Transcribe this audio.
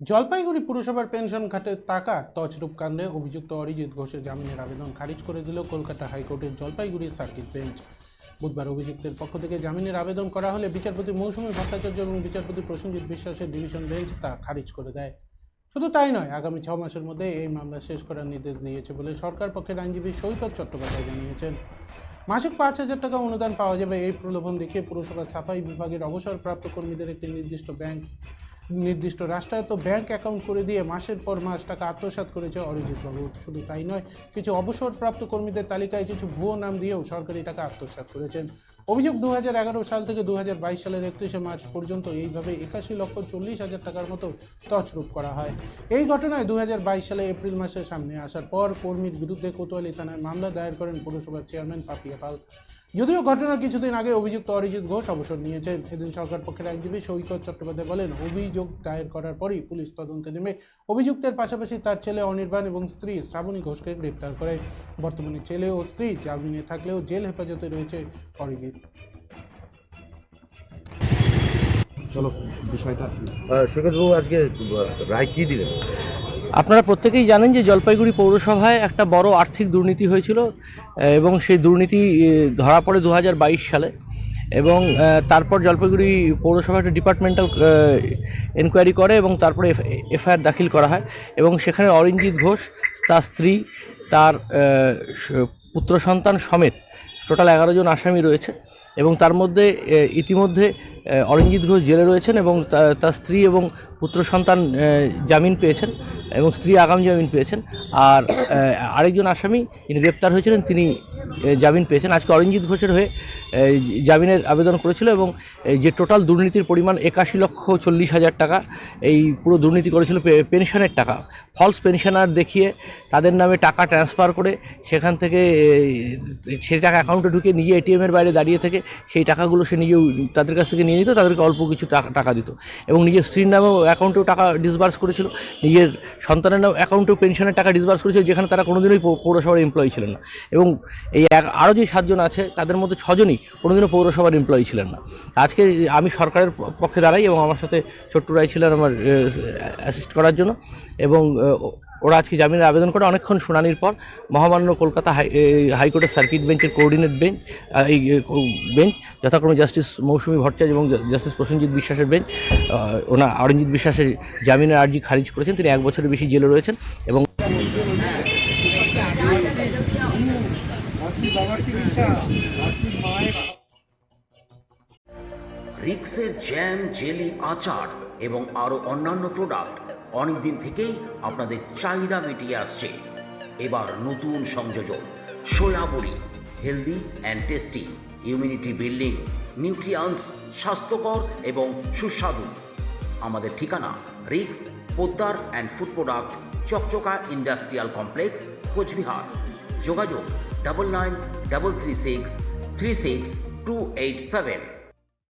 জলপাইগুড়ি পুরসভার পেনশন খাতের টাকা তছরূপ কাণ্ডে অভিযুক্ত অরিজিৎ ঘোষের জামিনের আবেদন খারিজ করে দিল কলকাতা হাইকোর্টের জলপাইগুড়ি সার্কিট বেঞ্চ। বুধবার অভিযুক্তের পক্ষ থেকে জামিনের আবেদন করা হলে বিচারপতি মৌসুমী ভট্টাচার্য এবং বিচারপতি প্রসেনজিৎ বিশ্বাসের ডিভিশন বেঞ্চ তা খারিজ করে দেয়। শুধু তাই নয়, আগামী ছ মাসের মধ্যে এই মামলা শেষ করার নির্দেশ দিয়েছে বলে সরকার পক্ষের আইনজীবী সৈকত চট্টোপাধ্যায় জানিয়েছেন। মাসিক পাঁচ হাজার টাকা অনুদান পাওয়া যাবে এই প্রলোভন দেখিয়ে পুরসভার সাফাই বিভাগের অবসরপ্রাপ্ত কর্মীদের একটি নির্দিষ্ট ব্যাংক নির্দিষ্ট রাষ্ট্রায়ত্ত ব্যাংক অ্যাকাউন্ট করে দিয়ে মাসের পর মাস টাকা আত্মসাত করেছে অরিজিৎ বাবু। শুধু তাই নয়, কিছু অবসরপ্রাপ্ত কর্মীদের তালিকায় কিছু ভুয়ো নাম দিয়েও সরকারি টাকা আত্মসাত করেছেন। অভিযোগ দু হাজার এগারো সাল থেকে দু হাজার বাইশ সালের একত্রিশে মার্চ পর্যন্ত এইভাবে একাশি লক্ষ চল্লিশ হাজার টাকার মতো তছরূপ করা হয়। এই ঘটনায় দু হাজার বাইশ সালে এপ্রিল মাসে সামনে আসার পর কর্মীর বিরুদ্ধে কোতোয়ালি থানায় মামলা দায়ের করেন পৌরসভার চেয়ারম্যান পাপিয়া পাল। যদিও ঘটনার কিছুদিন আগে অভিযুক্ত অরিজিৎ ঘোষ অবসর নিয়েছেন। এদিন সরকার পক্ষের আইনজীবী সৈকত চট্টোপাধ্যায় বলেন, অভিযোগ দায়ের করার পরই পুলিশ তদন্তে নেমে অভিযুক্তের পাশাপাশি তার ছেলে অনির্বাণ এবং স্ত্রী শ্রাবণী ঘোষকে গ্রেপ্তার করে। বর্তমানে ছেলে ও স্ত্রী জামিনে থাকলেও জেল হেফাজতে রয়েছে অরিজিৎ। চলো বিষয়টা সৈকতবাবু আজকে রায় কি দিলেন? আপনারা প্রত্যেকেই জানেন যে জলপাইগুড়ি পৌরসভায় একটা বড় আর্থিক দুর্নীতি হয়েছিল এবং সেই দুর্নীতি ধরা পড়ে দু হাজার বাইশ সালে। এবং তারপর জলপাইগুড়ি পৌরসভা একটা ডিপার্টমেন্টাল এনকোয়ারি করে এবং তারপরে এফআইআর দাখিল করা হয়। এবং সেখানে অরিঞ্জিৎ ঘোষ তার স্ত্রী তার পুত্র সন্তান সমেত টোটাল এগারো জন আসামি রয়েছে এবং তার মধ্যে ইতিমধ্যে অরিঞ্জিৎ ঘোষ জেলে রয়েছেন এবং তার স্ত্রী এবং পুত্র সন্তান জামিন পেয়েছেন এবং স্ত্রী আগাম জামিন পেয়েছেন। আর আরেকজন আসামি যিনি গ্রেপ্তার হয়েছিলেন, তিনি জামিন পেয়েছেন। আজকে অরিঞ্জিৎ ঘোষের হয়ে জামিনের আবেদন করেছিল এবং এই যে টোটাল দুর্নীতির পরিমাণ একাশি লক্ষ চল্লিশ হাজার টাকা, এই পুরো দুর্নীতি করেছিল পেনশনের টাকা। ফলস পেনশনার দেখিয়ে তাদের নামে টাকা ট্রান্সফার করে সেখান থেকে সেই টাকা অ্যাকাউন্টে ঢুকে নিজে এটিএমের বাইরে দাঁড়িয়ে থেকে সেই টাকাগুলো সে নিজেও তাদের কাছ থেকে নিয়ে নিত, তাদেরকে অল্প কিছু টাকা টাকা দিত। এবং নিজের স্ত্রীর নামেও অ্যাকাউন্টেও টাকা ডিসবার্স করেছিল, নিজের সন্তানের নাম অ্যাকাউন্টেও পেনশনের টাকা ডিসবার্স করেছিল, যেখানে তারা কোনোদিনই পৌরসভার এমপ্লয়ি ছিলেন না। এবং এই আরও যে সাতজন আছে, তাদের মধ্যে ছজনই কোনোদিনও পৌরসভার এমপ্লয়ি ছিলেন না। আজকে আমি সরকারের পক্ষে দাঁড়াই এবং আমার সাথে ছোট্টু রায় ছিলেন আমার অ্যাসিস্ট করার জন্য এবং ওরা আজকে জামিনের আবেদন করে অনেকক্ষণ শুনানির পর মহামান্য কলকাতা হাই হাইকোর্টের সার্কিট বেঞ্চের কোঅর্ডিনেট বেঞ্চ এই বেঞ্চ যথাক্রমে জাস্টিস মৌসুমী ভট্টাচার্য এবং জাস্টিস প্রসেনজিৎ বিশ্বাসের বেঞ্চ ওনা অরিঞ্জিৎ বিশ্বাসের জামিনের আর্জি খারিজ করেছেন। তিনি এক বছরের বেশি জেলে রয়েছেন এবং রিক্সের জ্যাম, জেলি আচার এবং আরও অন্যান্য প্রোডাক্ট অনেকদিন থেকেই আপনাদের চাহিদা মিটিয়ে আসছে। এবার নতুন সংযোজন সয়াবড়ি healthy and tasty immunity building nutrients স্বাস্থ্যকর এবং সুস্বাদু। আমাদের ঠিকানা, Rix, Poddar and food product Chakchaka industrial complex Coochbehar. যোগাযোগ double nine double three six three six two eight seven